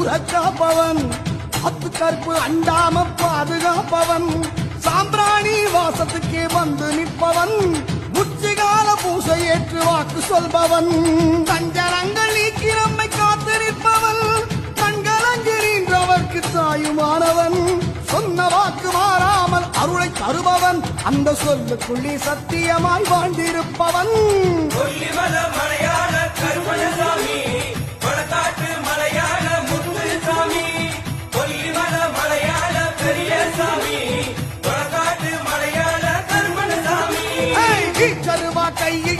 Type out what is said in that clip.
காத்தாகி உறக்காப்பவன் அத்து கற்பு அண்டாம பாதுகாப்பவன் சாம்பிராணி வாசத்துக்கே வந்து நிற்பவன். உச்சிகால பூசை ஏற்று வாக்கு சொல்பவன். தஞ்சரங்கள் நீக்கி நம்மை காத்து நிற்பவன். கண்களஞ்சின்றவர்க்கு தாயுமானவன். சொன்ன வாக்கு மாறாமல் அருளை தருபவன். அந்த சொல்லுக்குள்ளே சத்தியமாய் வாழ்ந்திருப்பவன் கையில் ஏந்தி மெழுகம்பு வச்சுக்கிட்டு